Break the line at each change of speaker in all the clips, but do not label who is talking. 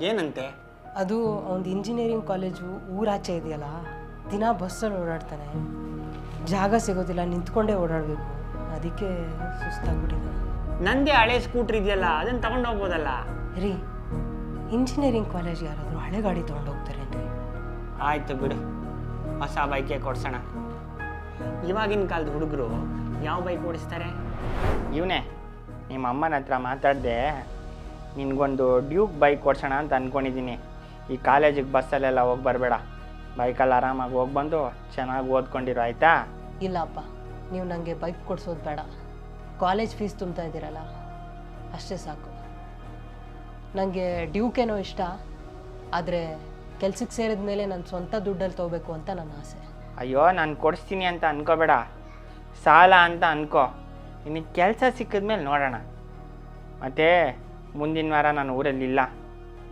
ಏನಂತೆ?
ಅದು ಅವ್ನದು engineering college ಊರಾಚೆ ಇದೆಯಲ್ಲ ದಿನ ಬಸ್ಸಲ್ಲಿ ಓಡಾಡ್ತಾನೆ. ಜಾಗ ಸಿಗೋದಿಲ್ಲ ನಿಂತ್ಕೊಂಡೇ ಓಡಾಡಬೇಕು. ಅದಕ್ಕೆ ಸುಸ್ತಾಗ್ಬಿಟ್ಟಿದೆ
ನಂದೇ ಹಳೆ ಸ್ಕೂಟ್ರ್ ಇದೆಯಲ್ಲ ಅದನ್ನು ತಗೊಂಡು ಹೋಗ್ಬೋದಲ್ಲ?
ರೀ ಇಂಜಿನಿಯರಿಂಗ್ ಕಾಲೇಜ್ ಯಾರಾದರೂ ಹಳೆ ಗಾಡಿ ತೊಗೊಂಡೋಗ್ತಾರೇನ್ರಿ
ಆಯ್ತು ಬಿಡು ಹೊಸ ಬೈಕೇ ಕೊಡ್ಸೋಣ. ಇವಾಗಿನ ಕಾಲದ ಹುಡುಗರು ಯಾವ ಬೈಕ್ ಓಡಿಸ್ತಾರೆ? ಇವನೇ ನಿಮ್ಮ ಅಮ್ಮನ ಹತ್ರ ಮಾತಾಡಿದೆ ನಿನಗೊಂದು ಡ್ಯೂಕ್ ಬೈಕ್ ಕೊಡ್ಸೋಣ ಅಂತ ಅಂದ್ಕೊಂಡಿದ್ದೀನಿ ಈ ಕಾಲೇಜಿಗೆ ಬಸ್ಸಲ್ಲೆಲ್ಲ ಹೋಗಿ ಬರಬೇಡ. ಬೈಕಲ್ಲಿ ಆರಾಮಾಗಿ ಹೋಗಿ ಬಂದು ಚೆನ್ನಾಗಿ ಓದ್ಕೊಂಡಿರೋ ಆಯಿತಾ?
ಇಲ್ಲಪ್ಪ ನೀವು ನನಗೆ ಬೈಕ್ ಕೊಡ್ಸೋದು ಬೇಡ. ಕಾಲೇಜ್ ಫೀಸ್ ತುಂಬ್ತಾ ಇದ್ದೀರಲ್ಲ ಅಷ್ಟೇ ಸಾಕು. ನನಗೆ ಡ್ಯೂಕೇನೋ ಇಷ್ಟ ಆದರೆ ಕೆಲ್ಸಕ್ಕೆ ಸೇರಿದ ಮೇಲೆ ನನ್ನ ಸ್ವಂತ ದುಡ್ಡಲ್ಲಿ ತೊಗೋಬೇಕು ಅಂತ ನನ್ನ ಆಸೆ.
ಅಯ್ಯೋ ನಾನು ಕೊಡಿಸ್ತೀನಿ ಅಂತ ಅನ್ಕೋಬೇಡ. ಸಾಲ ಅಂತ ಅನ್ಕೋ. ನಿನಗೆ ಕೆಲಸ ಸಿಕ್ಕಿದ್ಮೇಲೆ ನೋಡೋಣ. ಮತ್ತು ಮುಂದಿನ ವಾರ ನಾನು ಊರಲ್ಲಿಲ್ಲ.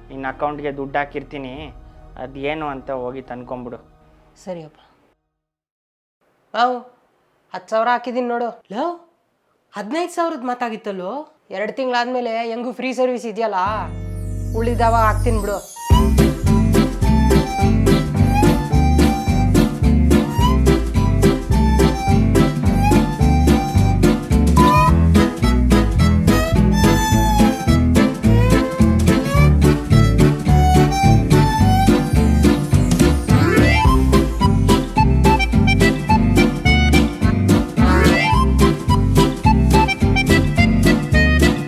ನಿನ್ನ ಅಕೌಂಟ್ಗೆ ದುಡ್ಡು ಹಾಕಿರ್ತೀನಿ. ಅದೇನು ಅಂತ ಹೋಗಿ ತಂದ್ಕೊಂಬಿಡು.
ಸರಿಯಪ್ಪ ಹಾವು ಹತ್ತು ಸಾವಿರ ಹಾಕಿದ್ದೀನಿ ನೋಡು. ಲೋ ಹದಿನೈದು ಸಾವಿರದ ಮಾತಾಗಿತ್ತಲ್ಲೋ? ಎರಡು ತಿಂಗಳಾದ್ಮೇಲೆ ಹೆಂಗೂ ಫ್ರೀ ಸರ್ವಿಸ್ ಇದೆಯಲ್ಲ? ಉಳಿದಾವ ಹಾಕ್ತೀನಿ ಬಿಡು.